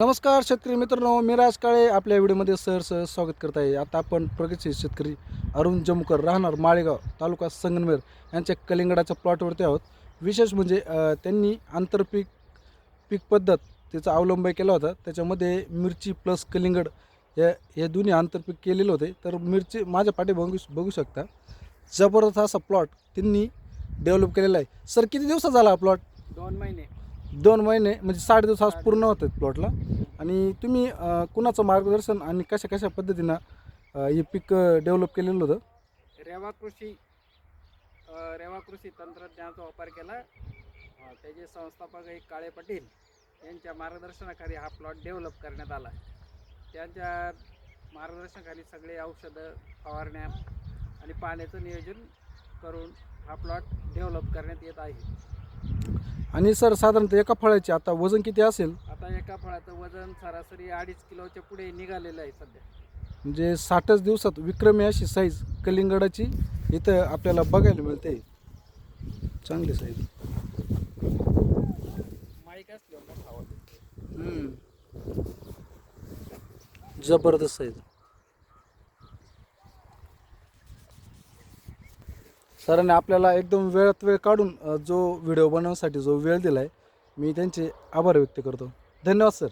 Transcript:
नमस्कार शेतकरी मित्रांनो मी राज काळे आपल्या व्हिडिओमध्ये सर सर स्वागत करत आहे. आता आपण प्रगतशील शेतकरी अरुण जमकर राहणार माळेगाव तालुका संगनमेर यांच्या कलिंगडाच्या प्लॉटवरती आहोत. विशेष म्हणजे त्यांनी आंतरपीक पीक पद्धत त्याचा अवलंब केला होता. त्याच्यामध्ये मिरची प्लस कलिंगड या हे दोन्ही आंतरपीक केलेले होते. तर मिरची माझ्या पाठी बघू बघू शकता. जबरदस्त असा प्लॉट त्यांनी डेव्हलप केलेला आहे. सर किती दिवसात झाला हा प्लॉट? दोन महिने. दोन महिने म्हणजे साठ दिवस आज पूर्ण होतात प्लॉटला आणि तुम्ही कुणाचं मार्गदर्शन आणि कशा कशा पद्धतीनं हे पीक डेव्हलप केलेलं होतं? रेवा कृषी रेवा कृषी तंत्रज्ञानाचा वापर केला. त्याचे संस्थापक एक काळे पाटील यांच्या मार्गदर्शनाखाली हा प्लॉट डेव्हलप करण्यात आला. त्यांच्या मार्गदर्शनाखाली सगळे औषधं फवारण्या आणि पाण्याचं नियोजन करून हा प्लॉट डेव्हलप करण्यात येत आहे. आणि सर साधारणतः एका फळाचे आता वजन किती असेल? आता एका फळाचं वजन सरासरी अडीच किलोच्या पुढे निघालेलं आहे सध्या. म्हणजे साठच दिवसात विक्रमी अशी साईज कलिंगडाची इथं आपल्याला बघायला मिळते. चांगली साईज माईक असल्यावर मोठा आवाज जबरदस्त साईज सरांनी आपल्याला एकदम वेळात वेळ काढून जो व्हिडिओ बनवण्यासाठी जो वेळ दिला आहे मी त्यांचे आभार व्यक्त करतो. धन्यवाद सर.